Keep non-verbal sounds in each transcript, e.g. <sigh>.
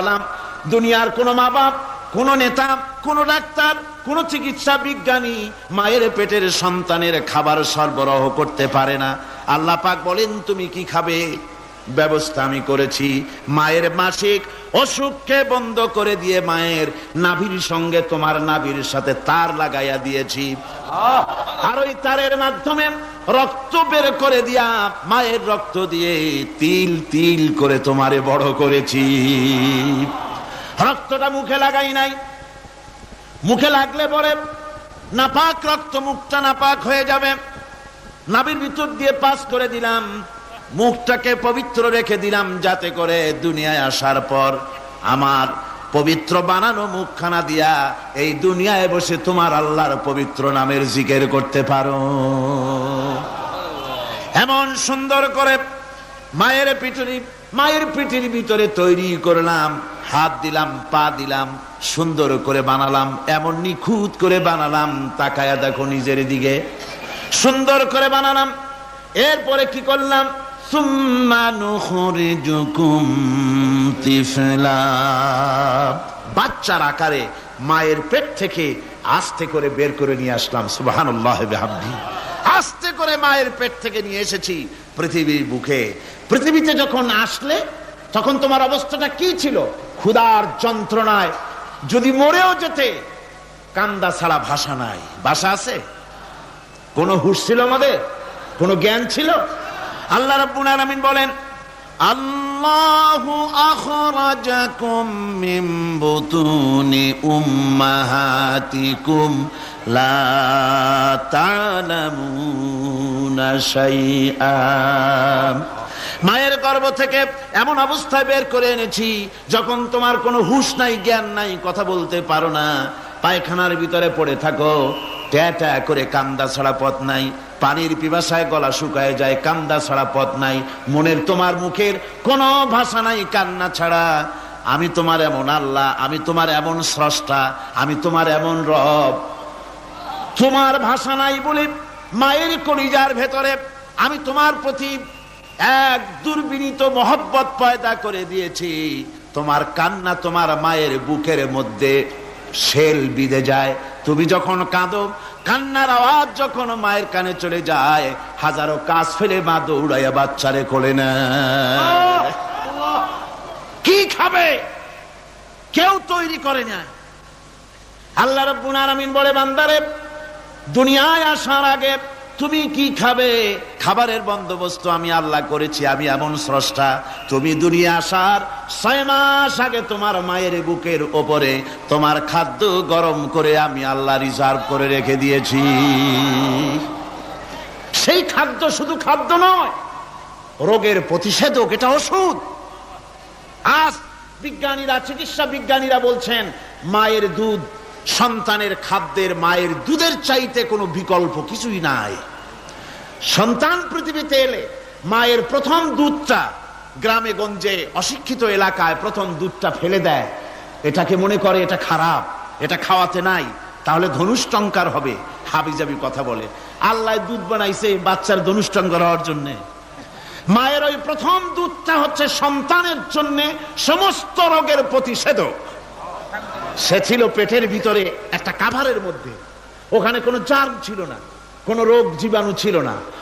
আলাম দুনিয়ার কোন মা বাপ, কোন নেতা, কোন ডাক্তার, কোন চিকিৎসা বিজ্ঞানী মায়ের পেটের সন্তানের খাবার সরবরাহ করতে পারে না। আল্লাহ পাক বলেন, তুমি কি খাবে? ব্যবস্থা আমি করেছি। মায়ের মাসিক অসুখকে বন্ধ করে দিয়ে মায়ের নাভির সঙ্গে তোমার নাভির সাথে তার লাগাইয়া দিয়েছি। আর ওই তারের মাধ্যমে রক্ত বের করে দিয়া মায়ের রক্ত দিয়ে তিল তিল করে তোমারে বড় করেছি। রক্তটা মুখে লাগাই নাই। মুখে লাগলে পরে নাপাক রক্ত মুখটা নাপাক হয়ে যাবে। নাবির ভিতর দিয়ে পাস করে দিলাম। মুখটাকে পবিত্র রেখে দিলাম যাতে করে দুনিয়ায় আসার পর আমার পবিত্র বানানো মুখখানা দিয়া এই দুনিয়ায় বসে তোমার আল্লাহর পবিত্র নামের জিকের করতে পারো। এমন সুন্দর করে মায়ের পিঠুরি মায়ের পিঠির ভিতরে তৈরি করলাম, হাত দিলাম, পা দিলাম, সুন্দর করে বানালাম, এমন নিখুঁত করে বানালাম, তাকায়া দেখো নিজের দিকে। সুন্দর করে বানালাম, এরপরে কি করলাম? বাচ্চার আকারে মায়ের পেট থেকে আস্তে করে বের করে নিয়ে আসলাম, সুবহানাল্লাহ বিহামদি। আস্তে করে মায়ের পেট থেকে নিয়ে এসেছি পৃথিবীর বুকে। পৃথিবীতে যখন আসলে, তখন তোমার অবস্থাটা কি ছিল? ক্ষুধার যন্ত্রণায়। যদি মরেও যেতে, কান্দা ছাড়া ভাষা নাই। ভাষা আছে? কোনো হুশ ছিল আমাদের? কোনো জ্ঞান ছিল? আল্লাহ রাব্বুল আলামিন বলেন, আল্লাহু আখরাজাকুম মিন বুতুনি উম্মাহাতিকুম, লা তা'লামুনা শাইআ। মায়ের গর্ভ থেকে এমন অবস্থায় বের করে এনেছি, যখন তোমার কোনো হুশ নাই, জ্ঞান নাই, কথা বলতে পারো না। পায়খানার ভিতরে পড়ে থাকো। ট্যাটা করে কান্দা ছাড়া পথ নাই। পানির পিপাসায় গলা শুকায় যায়, কান্দা ছাড়া পথ নাই, মনের তোমার মুখের কোনো ভাষা নাই, কান্না ছাড়া। আমি তোমার এমন আল্লাহ, আমি তোমার এমন স্রষ্টা, আমি তোমার এমন রব। তোমার ভাষা নাই বলে মায়ের কলিজার ভেতরে আমি তোমার প্রতি এক দুর্বিনীত মহব্বত পয়দা করে দিয়েছি। তোমার কান্না তোমার মায়ের বুকের মধ্যে শেল বিঁধে যায়। তুমি যখন কাঁদো কান্নার আওয়াজ যখন মায়ের কানে চলে যায়, হাজারো কাজ ফেলে মা দৌড়াইয়া বাচ্চারে কোলে না কি খাবে? কেউ তৈরি করে না। আল্লাহ রব্বুল আলামিন বলে, বান্দারে, দুনিয়ায় আসার আগে তুমি কি খাবে? খাবারের বন্দোবস্ত আমি আল্লাহ করেছি, আমি এমন স্রষ্টা। তুমি দুনিয়া আসার ছয় মাস আগে তোমার মায়ের বুকের ওপরে তোমার খাদ্য গরম করে আমি আল্লাহ রিজার্ভ করে রেখে দিয়েছি। সেই খাদ্য শুধু খাদ্য নয়, রোগের প্রতিষেধক, এটা ওষুধ। আজ বিজ্ঞানীরা, চিকিৎসা বিজ্ঞানীরা বলছেন, মায়ের দুধ সন্তানের খাদ্যের মায়ের দুধের চাইতে কোনো বিকল্প কিছুই নাই। সন্তান পৃথিবীতে এলে মায়ের প্রথম দুধটা গ্রামে গঞ্জে অশিক্ষিত এলাকায় প্রথম দুধটা ফেলে দেয়। এটাকে মনে করে এটা খারাপ, এটা খাওয়াতে নাই, তাহলে ধনুষ্টঙ্কার হবে, হাবিজাবি কথা বলে। আল্লাহ দুধ বানাইছে বাচ্চার ধনুষ্টঙ্কার হওয়ার জন্যে। মায়ের ওই প্রথম দুধটা হচ্ছে সন্তানের জন্য সমস্ত রোগের প্রতিষেধক। সে ছিল পেটের ভিতরে একটা কাভারের মধ্যে। ওখানে কোনো জার্ম ছিল না, কোনো রোগ জীবাণু ছিল না।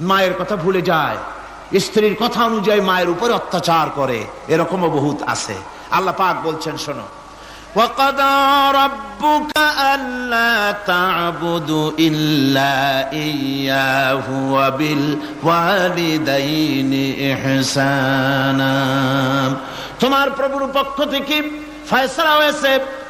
মায়ের কথা ভুলে যায় স্ত্রীর কথা অনুযায়ী মায়ের উপর অত্যাচার করে এরকমও বহুত আছে আল্লাহ পাক বলছেন শোনো وقضى ربك ألا تعبدوا إلا إياه وبالوالدين إحسانا তোমার প্রভুর পক্ষ থেকে ফয়সলা হয়েছে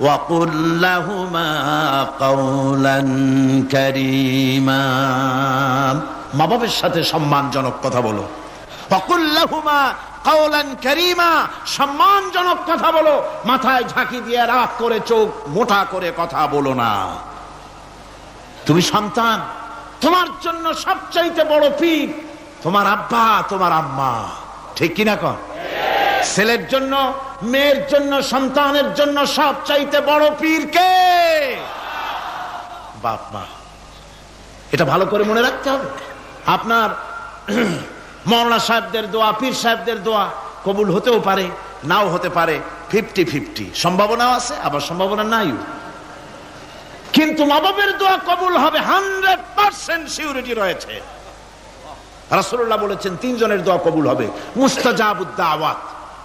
وقل لهما قولا كريما মা বাবার সাথে সম্মানজনক কথা বলো অকুল্লাহুমা কাওলান কারীমা সম্মানজনক কথা বলো মাথায় ঝাঁকি দিয়ে রাগ করে চোখ মোটা করে কথা বলো না তুমি সন্তান তোমার জন্য সবচাইতে বড় পীর তোমার আব্বা তোমার আম্মা ঠিক কিনা কর ছেলের জন্য, মেয়ের জন্য, সন্তানের জন্য সবচাইতে বড় পীর কে? বাপ মা। এটা ভালো করে মনে রাখতে হবে। আপনার <clears throat> মৌলানা সাহেবদের দোয়া, পীর সাহেবদের দোয়া কবুল হতেও পারে, নাও হতে পারে। Fifty fifty. সম্ভাবনাও আছে, আবার সম্ভাবনা নাই। কিন্তু মা বাবের দোয়া কবুল হবে হান্ড্রেড পার্সেন্ট সিউরিটি রয়েছে। রাসূলুল্লাহ বলেছেন, তিনজনের দোয়া কবুল হবে। মুস্তাজাবুদ্দা আওয়াত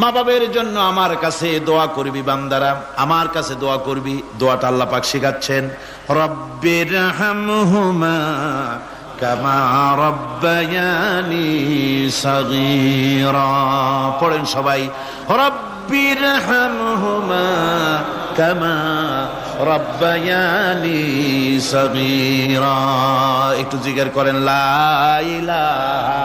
মা বাবের জন্য আমার কাছে দোয়া করবি, বান্দারা। আমার কাছে দোয়া করবি, দোয়াটা আল্লাহ পাক শিখাচ্ছেন। রব্বের কামা রব্বায়ানি পড়েন সবাই, রব্বির হামহুমা কামা রব্বায়ানি সগীরা। একটু জিজ্ঞেস করেন, লা ইলাহা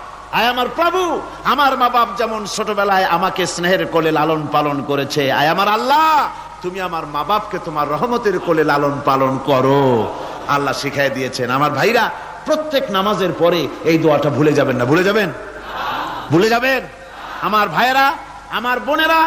আয় আমার প্রভু, আমার মা বাপ যেমন ছোটবেলায় আমাকে স্নেহের কোলে লালন পালন করেছে, আয় আমার আল্লাহ, তুমি আমার মা বাপকে তোমার রহমতের কোলে লালন পালন করো। আল্লাহ শিখাই দিয়েছেন, আমার ভাইরা, প্রত্যেক নামাজের পরে এই দোয়াটা ভুলে যাবেন না, ভুলে যাবেন? ভুলে যাবেন? আমার ভাইয়েরা, আমার বোনেরা